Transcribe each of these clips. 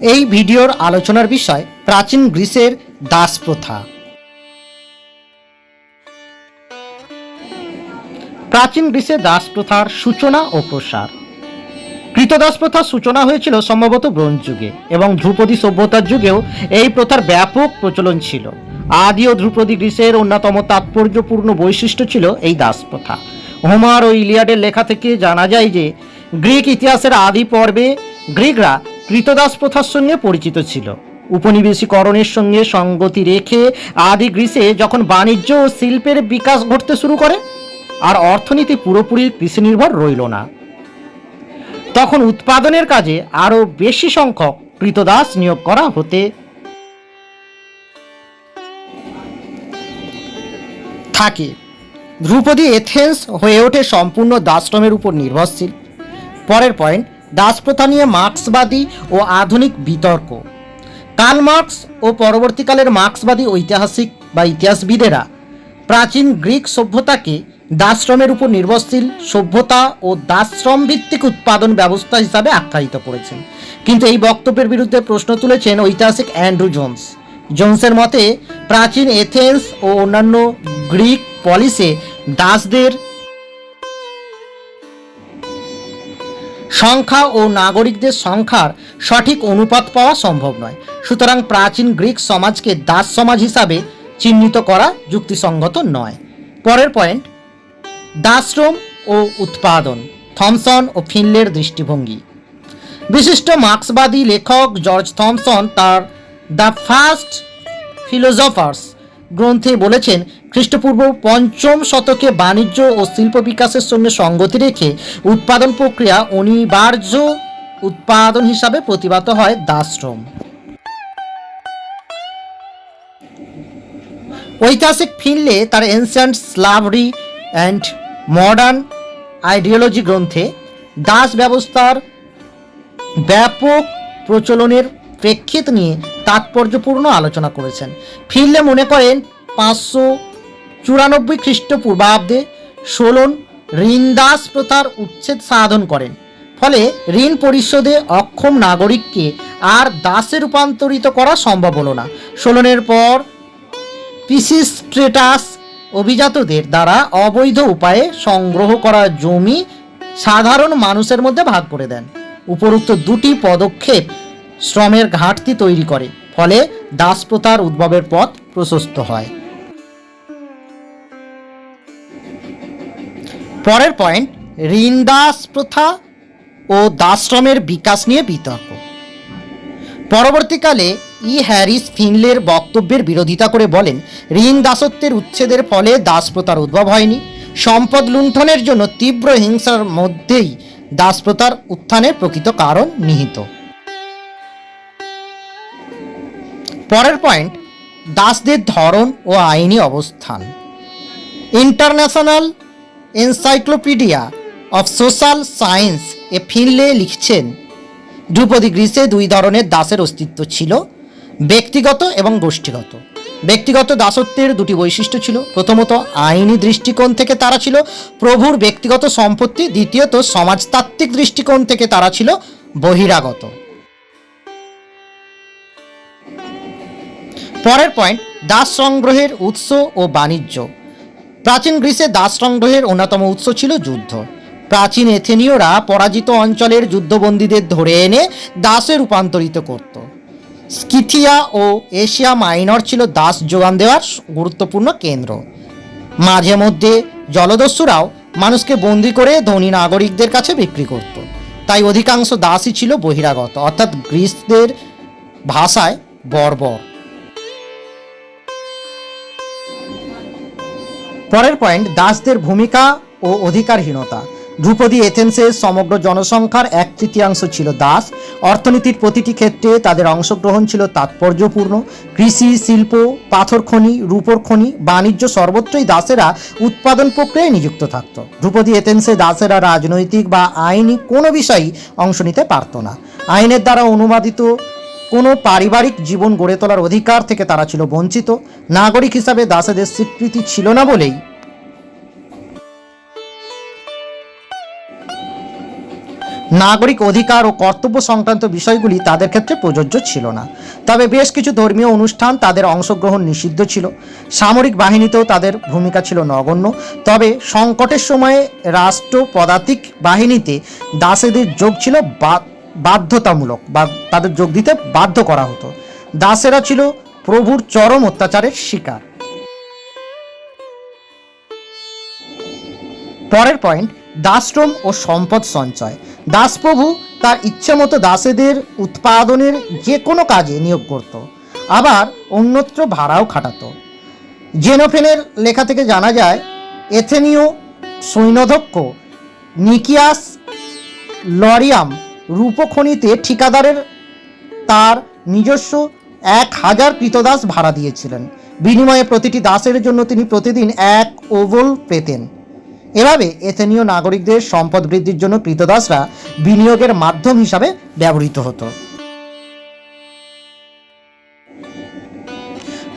এই ভিডিওর আলোচনার বিষয় প্রাচীন গ্রিসের দাস প্রথা। প্রাচীন গ্রিসে দাস প্রথার সূচনা ও প্রসার। কৃতদাস প্রথার সূচনা হয়েছিল সম্ভবত ব্রোঞ্জ যুগে এবং ধ্রুপদী সভ্যতার যুগেও এই প্রথার ব্যাপক প্রচলন ছিল। আদি ও ধ্রুপদী গ্রিসের অন্যতম তাৎপর্যপূর্ণ বৈশিষ্ট্য ছিল এই দাস প্রথা। হোমার ও ইলিয়াডের লেখা থেকে জানা যায় যে, গ্রিক ইতিহাসের আদি পর্বে গ্রিকরা কৃতদাস প্রথার সঙ্গে পরিচিত ছিল। উপনিবেশীকরণের সঙ্গে সঙ্গতি রেখে আদি গ্রিসে যখন বাণিজ্য ও শিল্পের বিকাশ ঘটতে শুরু করে, আর অর্থনীতি পুরোপুরি কৃষি নির্ভর রইল না। তখন উৎপাদনের কাজে আরও বেশি সংখ্যক কৃতদাস নিয়োগ করা হতে থাকে। ধ্রুপদী এথেন্স হয়ে ওঠে সম্পূর্ণ দাশ্রমের উপর নির্ভরশীল। পরের পয়েন্ট দাসপ্রথা নিয়ে মার্ক্সবাদী ও আধুনিক বিতর্ক। কার্ল মার্কস ও পরবর্তীকালের মার্ক্সবাদী ঐতিহাসিক বা ইতিহাসবিদেরা প্রাচীন গ্রিক সভ্যতাকে দাশ্রমের উপর নির্ভরশীল সভ্যতা ও দাশ্রম ভিত্তিক উৎপাদন ব্যবস্থা হিসাবে আখ্যায়িত করেছেন। কিন্তু এই বক্তব্যের বিরুদ্ধে প্রশ্ন তুলেছেন ঐতিহাসিক অ্যান্ড্রু জোন্স। জোন্সের মতে, প্রাচীন এথেন্স ও অন্যান্য গ্রিক পলিসে দাসদের সংখ্যা ও নাগরিকদের সংখ্যার সঠিক অনুপাত পাওয়া সম্ভব নয়। সুতরাং প্রাচীন গ্রিক সমাজকে দাস সমাজ হিসাবে চিহ্নিত করা যুক্তিসঙ্গত নয়। পরের পয়েন্ট দাশ্রম ও উৎপাদন, থমসন ও ফিনলের দৃষ্টিভঙ্গি। বিশিষ্ট মার্ক্সবাদী লেখক জর্জ থমসন তার দ্য ফার্স্ট ফিলোজফার্স গ্রন্থে বলেছেন খ্রিস্টপূর্ব পঞ্চম শতকে বাণিজ্য ও শিল্প বিকাশের সঙ্গে সঙ্গতি রেখে উৎপাদন প্রক্রিয়া অনিবার্য উৎপাদন হিসাবে প্রতিভাত হয় দাশ্রম ঐতিহাসিক ফিনলে তার ancient slavery and modern ideology গ্রন্থে দাস ব্যবস্থার ব্যাপক প্রচলনের প্রেক্ষিত নিয়ে তাৎপর্যপূর্ণ আলোচনা করেছেন। ফিনলে মনে করেন পাঁচশো চুরানব্বই খ্রিস্টপূর্বাব্দে সোলন ঋণদাস প্রথার উচ্ছেদ সাধন করেন। ফলে ঋণ পরিশোধে অক্ষম নাগরিককে আর দাসে রূপান্তরিত করা সম্ভব হলো না। সোলনের পর পিসিস্ট্রেটাস অভিজাতদের দ্বারা অবৈধ উপায়ে সংগ্রহ করা জমি সাধারণ মানুষের মধ্যে ভাগ করে দেন। উপরোক্ত দুটি পদক্ষেপ শ্রমের ঘাটতি তৈরি করে, ফলে দাসপ্রথার উদ্ভবের পথ প্রশস্ত হয়। পরের পয়েন্ট ঋণ দাস প্রথা ও দাশ্রমের বিকাশ নিয়ে বিতর্ক। পরবর্তীকালে ই হ্যারিস ফিনলের বক্তব্যের বিরোধিতা করে বলেন, ঋণ দাসত্বের উচ্ছেদের ফলে দাসপ্রথার উদ্ভব হয়নি। সম্পদ লুণ্ঠনের জন্য তীব্র হিংসার মধ্যেই দাসপ্রথার উত্থানের প্রকৃত কারণ নিহিত। পরের পয়েন্ট দাসদের ধরন ও আইনি অবস্থান। International encyclopedia of social science A Finley লিখছেন, ধ্রুপদী গ্রিসে দুই ধরনের দাসের অস্তিত্ব ছিল, ব্যক্তিগত এবং গোষ্ঠীগত। ব্যক্তিগত দাসত্বের দুটি বৈশিষ্ট্য ছিল, প্রথমত আইনি দৃষ্টিকোণ থেকে তারা ছিল, প্রভুর ব্যক্তিগত সম্পত্তি, দ্বিতীয়ত সমাজতাত্ত্বিক দৃষ্টিকোণ থেকে তারা ছিল, বহিরাগত। পরের পয়েন্ট দাস সংগ্রহের উৎস ও বাণিজ্য। প্রাচীন গ্রিসে দাস সংগ্রহের অন্যতম উৎস ছিল যুদ্ধ। প্রাচীন এথেনীয়রা পরাজিত অঞ্চলের যুদ্ধবন্দীদের ধরে এনে দাসে রূপান্তরিত করত। স্কিথিয়া ও এশিয়া মাইনর ছিল দাস যোগান দেওয়ার গুরুত্বপূর্ণ কেন্দ্র। মাঝে মধ্যে জলদস্যুরাও মানুষকে বন্দি করে ধনী নাগরিকদের কাছে বিক্রি করত। তাই অধিকাংশ দাসই ছিল বহিরাগত, অর্থাৎ গ্রিসদের ভাষায় বর্বর। পরের পয়েন্ট, দাসদের ভূমিকা ও অধিকারহীনতা। ধ্রুপদী এথেন্সের সমগ্র জনসংখ্যার এক তৃতীয়াংশ ছিল দাস। অর্থনীতির প্রতিটি ক্ষেত্রে তাদের অংশগ্রহণ ছিল তাৎপর্যপূর্ণ। কৃষি, শিল্প, পাথর খনি, রূপর খনি, বাণিজ্য সর্বত্রই দাসেরা উৎপাদন প্রক্রিয়ায় নিযুক্ত থাকত। ধ্রুপদী এথেন্সে দাসেরা রাজনৈতিক বা আইনি কোনো বিষয়েই অংশ নিতে পারত না। আইনের দ্বারা অনুবাদিত কোনো পারিবারিক জীবন গড়ে তোলার অধিকার থেকে তারা ছিল বঞ্চিত। নাগরিক হিসাবে দাসেদের স্বীকৃতি ছিল না বলেই। নাগরিক অধিকার ও কর্তব্য সংক্রান্ত বিষয়গুলি তাদের ক্ষেত্রে প্রযোজ্য ছিল না। তবে বেশ কিছু ধর্মীয় অনুষ্ঠান তাদের অংশগ্রহণ নিষিদ্ধ ছিল। সামরিক বাহিনীতেও তাদের ভূমিকা ছিল নগণ্য। তবে সংকটের সময়ে রাষ্ট্র পদাতিক বাহিনীতে দাসেদের যোগ ছিল বা- বাধ্যতামূলক বা তাদের যোগ দিতে বাধ্য করা হতো। দাসেরা ছিল প্রভুর চরম অত্যাচারের শিকার। পরের পয়েন্ট, দাসশ্রম ও সম্পদ সঞ্চয়। দাসপ্রভু তার ইচ্ছে মতো দাসেদের উৎপাদনের যে কোনো কাজে নিয়োগ করত। আবার অন্যত্র ভাড়াও খাটাতো। জেনোফেনের লেখা থেকে জানা যায়, এথেনীয় সৈন্যধ্যক্ষ নিকিয়াস লরিয়াম রূপখনিতে ঠিকাদারের তার নিজস্ব এক হাজার কৃতদাস ভাড়া দিয়েছিলেন। বিনিময়ে প্রতিটি দাসের জন্য তিনি প্রতিদিন এক ওভল পেতেন। এভাবে এথেনীয় নাগরিকদের সম্পদ বৃদ্ধির জন্য কৃতদাসরা বিনিয়োগের মাধ্যম হিসাবে ব্যবহৃত হতো।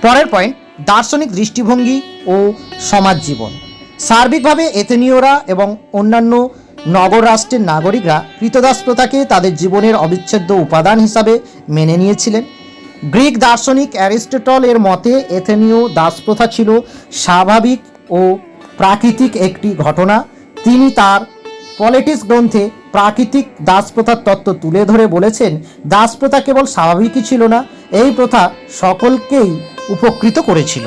পরের পয়েন্ট, দার্শনিক দৃষ্টিভঙ্গি ও সমাজ জীবন সার্বিকভাবে এথেনীয়রা এবং অন্যান্য নগর রাষ্ট্রের নাগরিকরা কৃতদাস প্রথাকে তাদের জীবনের অবিচ্ছেদ্য উপাদান হিসাবে মেনে নিয়েছিলেন। গ্রিক দার্শনিক অ্যারিস্টটল এর মতে, এথেনীয় দাসপ্রথা ছিল স্বাভাবিক ও প্রাকৃতিক একটি ঘটনা। তিনি তার পলিটিক্স গ্রন্থে প্রাকৃতিক দাসপ্রথার তত্ত্ব তুলে ধরে বলেছেন দাসপ্রথা কেবল স্বাভাবিকই ছিল না, এই প্রথা সকলকেই উপকৃত করেছিল।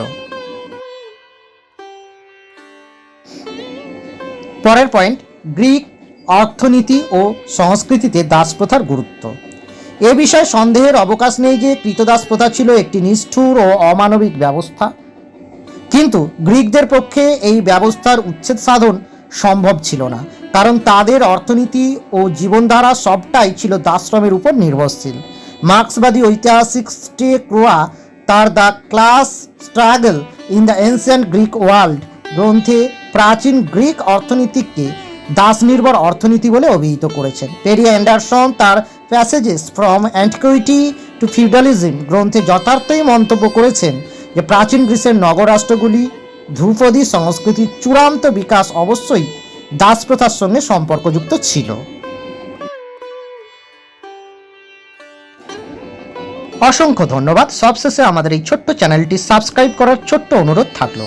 পরের পয়েন্ট, গ্রিক অর্থনীতি ও সংস্কৃতিতে দাসপ্রথার গুরুত্ব। এ বিষয়ে সন্দেহের অবকাশ নেই যে কৃতদাস প্রথা ছিল একটি নিষ্ঠুর ও অমানবিক ব্যবস্থা। কিন্তু গ্রিকদের পক্ষে এই ব্যবস্থার উচ্ছেদ সাধন সম্ভব ছিল না, কারণ তাদের অর্থনীতি ও জীবনধারা সবটাই ছিল দাশ্রমের উপর নির্ভরশীল। মার্ক্সবাদী ঐতিহাসিক স্টে ক্রোয়া তার the class struggle in the ancient Greek world গ্রন্থে প্রাচীন গ্রিক অর্থনীতিকে দাস নির্ভর অর্থনীতি বলে অভিহিত করেছেন। পেরি অ্যান্ডারসন তার passages from antiquity to feudalism গ্রন্থে যথার্থই মন্তব্য করেছেন যে প্রাচীন গ্রিসের নগরাষ্ট্রগুলি, ধ্রুপদী সংস্কৃতির চূড়ান্ত বিকাশ অবশ্যই দাস প্রথার সঙ্গে সম্পর্কযুক্ত ছিল। অসংখ্য ধন্যবাদ। সবশেষে আমাদের এই ছোট্ট চ্যানেলটি সাবস্ক্রাইব করার ছোট্ট অনুরোধ থাকল।